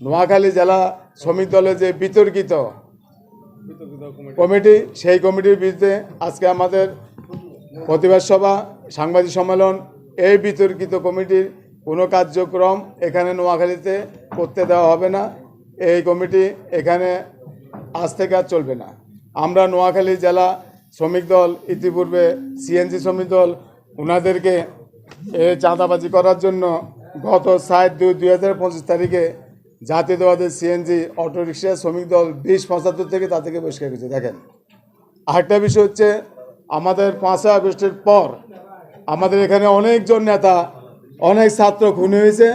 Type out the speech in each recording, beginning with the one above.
নোয়াখালী জেলা শ্রমিক দলের যে বিতর্কিত কমিটি, সেই কমিটির বিরুদ্ধে আজকে আমাদের প্রতিবাদ সভা, সাংবাদিক সম্মেলন, এই বিতর্কিত কমিটির কোনো কার্যক্রম এখানে নোয়াখালীতে করতে দেওয়া হবে না। এই কমিটি এখানে আজ থেকে আর চলবে না। আমরা নোয়াখালী জেলা শ্রমিক দল, ইতিপূর্বে সিএনজি শ্রমিক দল ওনাদেরকে এ চাঁদাবাজি করার জন্য গত সাত দুই দুই তারিখে জাতীয়তাবাদের সিএনজি অটোরিক্সা শ্রমিক দল, বিশ, পঁচাত্তর থেকে তাদেরকে বহিষ্কার করেছে। দেখেন, আরেকটা বিষয় হচ্ছে, আমাদের পাঁচই আগস্টের পর আমাদের এখানে অনেকজন নেতা, অনেক ছাত্র খুন হয়েছে।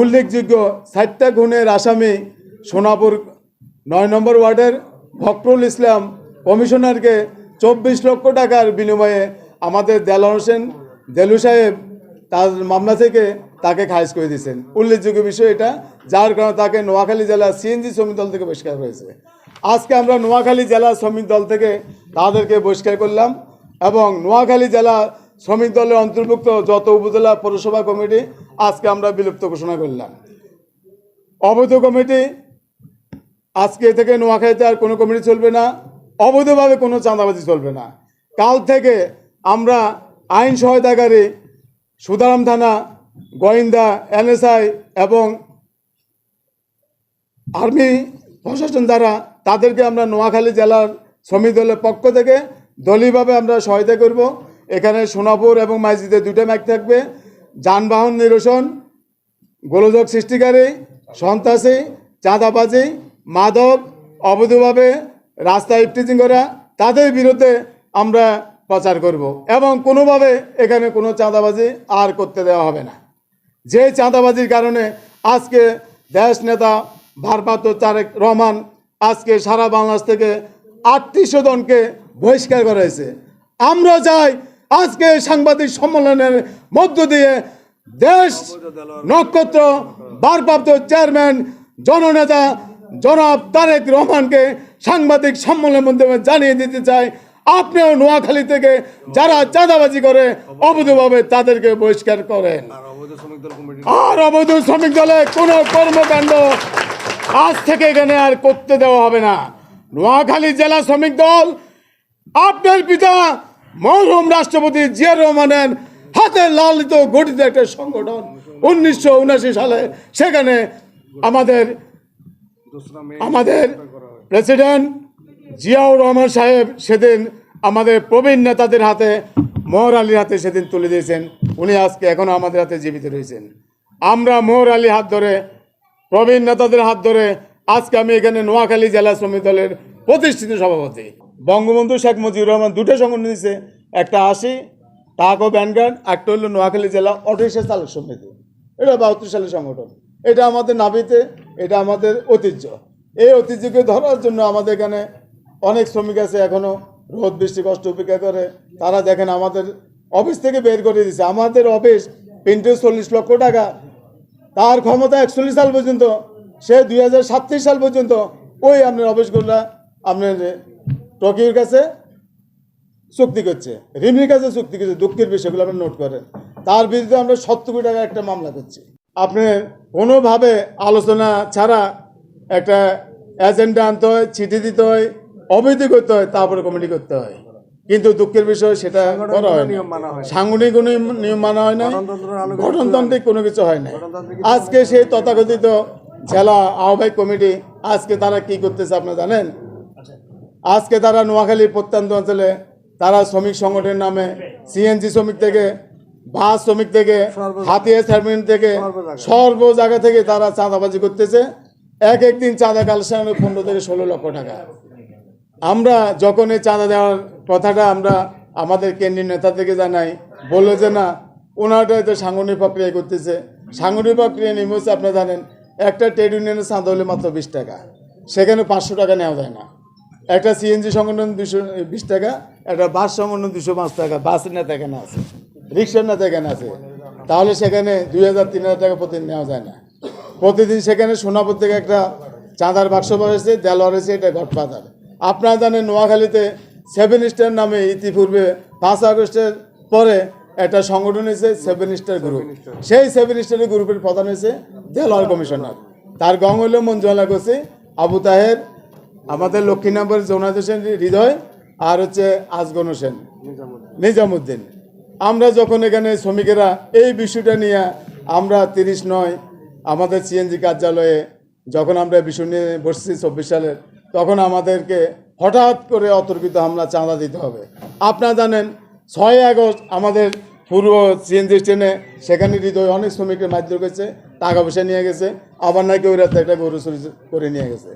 উল্লেখযোগ্য ষাটটা খুনের আসামি সোনাপুর নয় নম্বর ওয়ার্ডের ফখরুল ইসলাম কমিশনারকে চব্বিশ লক্ষ টাকার বিনিময়ে আমাদের দেলান হোসেন, দেলু সাহেব তার মামলা থেকে তাকে খারিজ করে দিয়েছেন। উল্লেখযোগ্য বিষয় এটা, যার কারণে তাকে নোয়াখালী জেলা সিএনজি শ্রমিক দল থেকে বহিষ্কার হয়েছে আজকে আমরা নোয়াখালী জেলা শ্রমিক দল থেকে তাদেরকে বহিষ্কার করলাম এবং নোয়াখালী জেলা শ্রমিক দলের অন্তর্ভুক্ত যত উপজেলা পৌরসভা কমিটি, আজকে আমরা বিলুপ্ত ঘোষণা করলাম। অবৈধ কমিটি, আজকে থেকে নোয়াখালীতে আর কোনো কমিটি চলবে না, অবৈধভাবে কোনো চাঁদাবাজি চলবে না। কাল থেকে আমরা আইন সহায়তাকারী সুদারাম থানা গোয়েন্দা, এনএসআই এবং আর্মি প্রশাসন দ্বারা তাদেরকে আমরা নোয়াখালী জেলার শ্রমিক দলের পক্ষ থেকে দলীয়ভাবে আমরা সহায়তা করব। এখানে সোনাপুর এবং মাইজিদে দুটো ম্যাক থাকবে। যানবাহন নিরসন, গোলযোগ সৃষ্টিকারী, সন্ত্রাসী, চাঁদাবাজি, মাদক, অবৈধভাবে রাস্তায় ইফটিজিং করা, তাদের বিরুদ্ধে আমরা প্রচার করব এবং কোনোভাবে এখানে কোনো চাঁদাবাজি আর করতে দেওয়া হবে না। যে চাঁদাবাজির কারণে আজকে দেশ নেতা ভারপ্রাপ্ত তারেক রহমান আজকে সারা বাংলাদেশ থেকে আটত্রিশশো জনকে বহিষ্কার করা হয়েছে। আমরা চাই আজকে সাংবাদিক সম্মেলনের মধ্য দিয়ে দেশ নক্ষত্র ভারপ্রাপ্ত চেয়ারম্যান, জননেতা জনাব তারেক রহমানকে সাংবাদিক সম্মেলনের মাধ্যমে জানিয়ে দিতে চাই। আপনিও নোয়াখালী থেকে যারা চাঁদাবাজি করে অবৈধভাবে তাদেরকে বহিষ্কার করেন। আর অবৈধ শ্রমিক দল কোনো কর্মকাণ্ড আজ থেকে এখানে আর করতে দেওয়া হবে না। নোয়াখালী জেলা শ্রমিক দল আপনার পিতা মরহুম রাষ্ট্রপতি জিয়া রহমানের হাতে লালিত গঠিত একটা সংগঠন উনিশশো উনাশি সালে সেখানে আমাদের আমাদের প্রেসিডেন্ট জিয়াউর রহমান সাহেব সেদিন আমাদের প্রবীণ নেতাদের হাতে, মোহর আলীর হাতে সেদিন তুলে দিয়েছেন। উনি আজকে এখনও আমাদের হাতে জীবিত রয়েছেন। আমরা মোহর আলীর হাত ধরে, প্রবীণ নেতাদের হাত ধরে আজকে আমি এখানে নোয়াখালী জেলা শ্রমিক দলের প্রতিষ্ঠিত সভাপতি। বঙ্গবন্ধু শেখ মুজিবুর রহমান দুটো সংগঠন দিয়েছে একটা আশি টাকো ব্যানগার্ড একটা হলো নোয়াখালী জেলা অটোরিক্সা চালক সমিতি। এটা বাহাত্তর সালের সংগঠন। এটা আমাদের নাবিতে এটা আমাদের ঐতিহ্য। এই ঐতিহ্যকে ধরার জন্য আমাদের এখানে অনেক শ্রমিক আছে এখনও রোদ, বৃষ্টি, কষ্ট উপেক্ষা করে, তারা দেখেন আমাদের অফিস থেকে বের করে দিচ্ছে আমাদের অফিস পিন্টু চল্লিশ লক্ষ টাকা। তার ক্ষমতা একচল্লিশ সাল পর্যন্ত, সে দুই সাল পর্যন্ত ওই আপনার অফিসগুলো আপনার টোকিওর কাছে চুক্তি করছে, রিমির কাছে চুক্তি করছে, দুঃখের বিষয়গুলো আপনার নোট করেন। তার বিরুদ্ধে আমরা সত্তর কোটি টাকা একটা মামলা করছি। আপনি কোনোভাবে আলোচনা ছাড়া একটা এজেন্ডা আনতে হয়, চিঠি দিতে হয় অবৈধ করতে হয় তারপরে কমিটি করতে হয়। কিন্তু দুঃখের বিষয় সেটা করা হয়। সাংগঠনিক কোনো নিয়ম মানা হয় না গঠনতান্ত্রিক কোনো কিছু হয় না আজকে সেই তথাকথিত জেলা আহ্বায়ক কমিটি আজকে তারা কি করতেছে আপনি জানেন? আজকে তারা নোয়াখালী প্রত্যন্ত অঞ্চলে তারা শ্রমিক সংগঠনের নামে সিএনজি শ্রমিক থেকে বাস শ্রমিক থেকে হাতিয়া সার্ভিন থেকে সর্ব সর্ব জায়গা থেকে তারা চাঁদাবাজি করতেছে। এক একদিন চাঁদা কালেকশন পনেরো থেকে ষোলো লক্ষ টাকা। আমরা যখন এই চাঁদা দেওয়ার কথাটা আমরা আমাদের কেন্দ্রীয় নেতা থেকে জানাই, বলল যে না ওনারটা হয়তো সাংগঠনিক প্রক্রিয়া করতেছে। সাংগঠনিক প্রক্রিয়া নিয়ম হচ্ছে আপনারা জানেন, একটা ট্রেড ইউনিয়নের চাঁদা হলে মাত্র বিশ টাকা। সেখানে পাঁচশো টাকা নেওয়া যায় না। একটা সিএনজি সংগঠন দুশো বিশ টাকা, একটা বাস সংগঠন দুশো পাঁচ টাকা বাসের নেতা এখানে আছে, রিক্সার নেতা এখানে আছে। তাহলে সেখানে দুই হাজার, তিন হাজার টাকা প্রতিদিন নেওয়া যায় না। প্রতিদিন সেখানে সোনাপুর থেকে একটা চাঁদার বাক্স রয়েছে দেলোয়ার রয়েছে এটা ঘটপাতার আপনারা জানেন নোয়াখালীতে সেভেন স্টার নামে ইতিপূর্বে পাঁচ আগস্টের পরে একটা সংগঠন হয়েছে সেভেন স্টার গ্রুপ সেই সেভেন স্টার গ্রুপের প্রধান হয়েছে দেলোয়ার কমিশনার। তার গং হইল মঞ্জুয়ালা গোসি আবু তাহের আমাদের লক্ষ্মীনগর জৌনাদ হোসেন হৃদয় আর হচ্ছে আজগন হোসেন নিজামুদ্দিন। নিজামুদ্দিন আমরা যখন এখানে শ্রমিকেরা এই বিষয়টা নিয়ে আমরা তিরিশ নয় আমাদের সিএনজি কার্যালয়ে যখন আমরা বিষয় নিয়ে বসছি চব্বিশ সালের তখন আমাদেরকে হঠাৎ করে অতর্কিত হামলা চাঁদা দিতে হবে। আপনারা জানেন, ছয় আগস্ট আমাদের পূর্ব সিএনজি স্টেনে সেখানে হৃদয় অনেক শ্রমিকের মারধর করেছে, টাকা পয়সা নিয়ে গেছে, আবার নাকি ওই রাতে একটা গরু করে নিয়ে গেছে।